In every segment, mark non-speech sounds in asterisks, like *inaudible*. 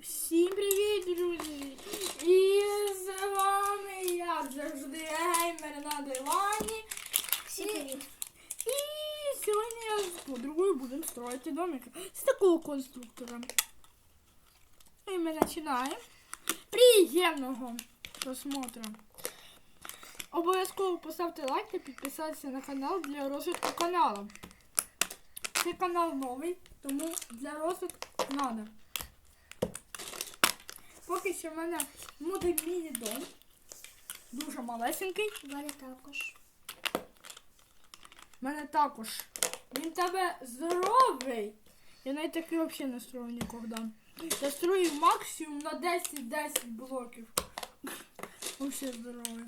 Всім привіт, друзі! І з вами, як завжди, геймер на дивані. Всем привет. І сьогодні з подругою будемо строїти домик з такого конструктора. І ми починаємо. Приємного просмотру. Обов'язково поставте лайк та підписатися на канал для розвитку каналу. Це канал новий, тому для розвитку треба. Поки що в мене буде міні-дом. Дуже малесенький. У мене також. У мене також. Він тебе здоровий. Я навіть такий взагалі не строю ніколи. Я строю максимум на 10-10 блоків. Взагалі здоровий.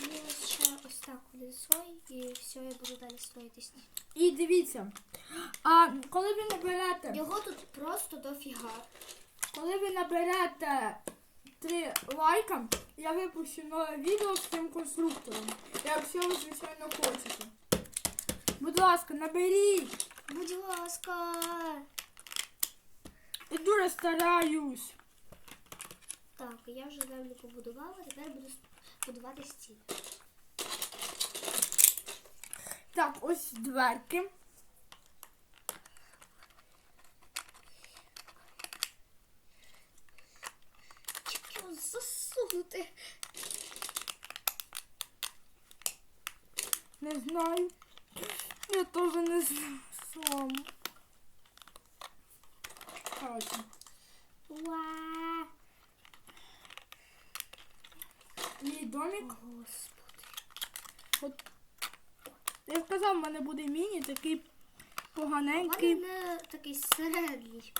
Мені ось ще ось буде і все, я буду далі строїти. І дивіться. А коли ви наберете, Його тут просто дофіга. коли ви наберете 3 лайка, я випущу нове відео з цим конструктором. Якщо ви, звичайно, хочете. Будь ласка, наберіть. Будь ласка. Я дуже стараюсь. Так, я вже землю побудувала, тепер буду с- будувати стіл. Так, ось дверки. Як засунути? Не знаю. Я теж не знаю сам. Короче, Уа! мій домик. Господи. От, я в мене буде міні, такий поганенький. У мене такий середній.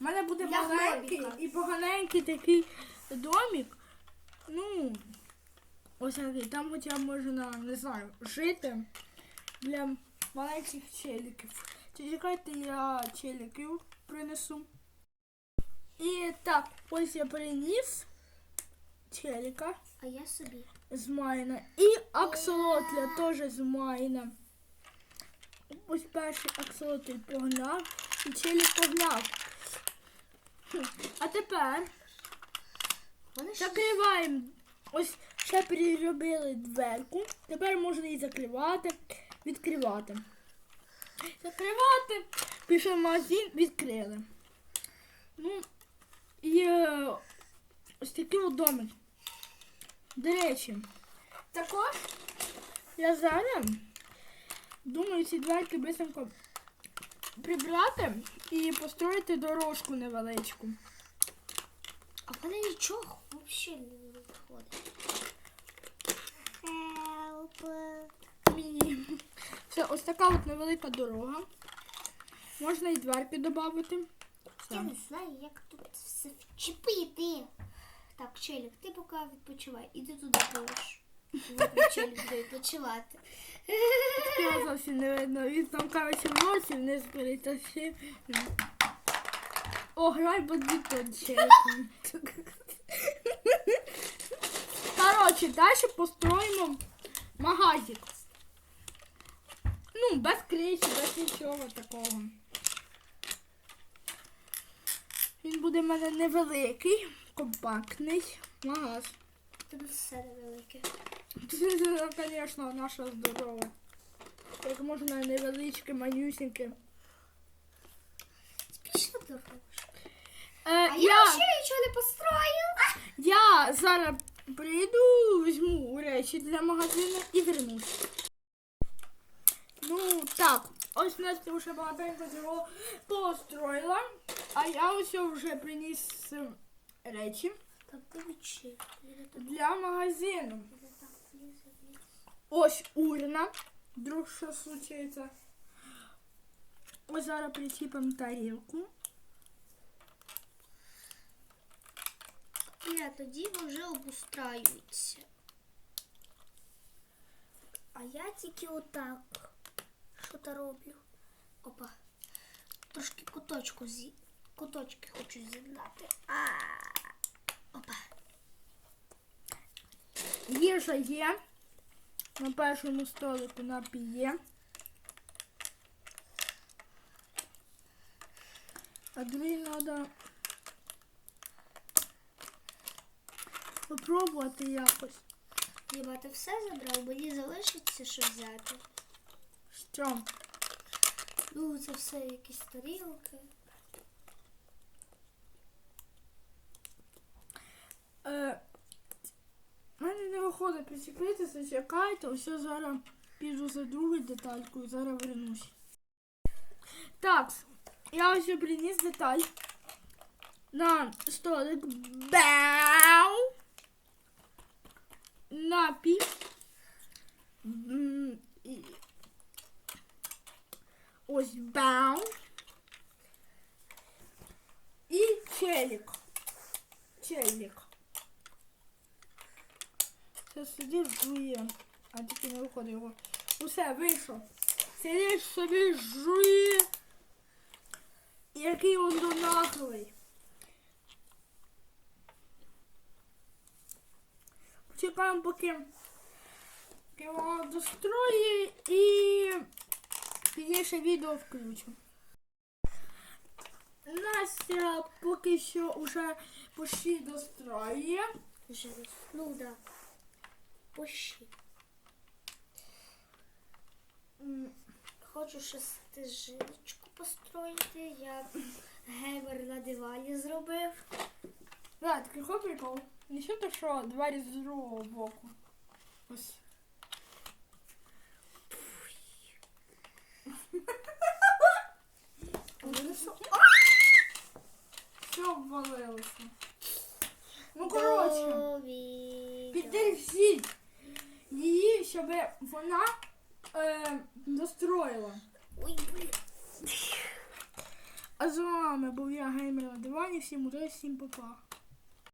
У мене буде Для маленький гноміка. і поганенький такий домик. Ну, ось такий. Там хоча б можна, не знаю, жити для маленьких челіків. Чекайте, я челіків принесу. І так, ось я приніс челіка А я собі. з майна. І аксолотля теж з майна. Ось перший аксолотль погнав і челік погнав. А тепер закриваємо. Ось ще переробили дверку. Тепер можна її закривати, відкривати. Закривати. Пішли в магазин, відкрили. Ну, і ось такий от домик. До речі, також я зараз думаю ці дверки бисенько прибрати і построїти дорожку невеличку. А в мене нічого взагалі не виходить. Help. Міні. Це ось така от невелика дорога. Можна і дверки додати. Я не знаю, як тут все вчепити. Так, Челік, ти поки відпочивай. Іди туди. Челік буде відпочивати. Його зовсім не видно. Він там, коротше, носі вниз перетащив. О, грай бадмінтон ще. Коротше, далі построїмо магазик. Ну, без криші, без нічого такого. Він буде в мене невеликий, компактний магаз. Тебе все невелике. *laughs* Це, звісно, наша здорова. Як можна невеличке, манюсіньке. Пішла дорога. Е, А я я, ще нічого не построїла. я зараз прийду, візьму речі для магазину і вернусь. Ну так, ось Настя вже багатенько цього построїла, а я ось вже приніс е, речі Так, дивіться. для магазину. Ось урна. Вдруг що случається. Ось зараз причіпимо тарілку. Ні, тоді вже обустраюються. А я тільки отак. Що то роблю? Опа. Трошки куточку зі... Куточки хочу з'єднати. А. Опа. Їжа є. на першому столику напій є. А другий треба попробувати якось. Діма, ти все забрав, мені залишиться що взяти. Що? Ну, це все якісь тарілки. Е, в виходить причепитися, чекайте, ось зараз піду за другою деталькою, зараз вернусь. Так, я ось приніс деталь на столик. Бау! Напій. Ось бау. І челік. Челік. Це сидить жує. А тільки не виходить його. Усе, вийшов. Сидить собі жує. Який він донаковий. Почекаємо, поки його достроє і пізніше відео включу. Настя поки що вже почти достроює. Ну да. Пощі. Хочу щось ти жилочку построїти, як геймер на дивані зробив. Да, такий хо прикол. Не все то, що двері з другого боку. Ось. Ну. Все обвалилося. Ну, коротше, піддержіть щоб вона е, достроїла. Ой, блін. А з вами був я геймер на дивані. Всім удачі, всім па-па.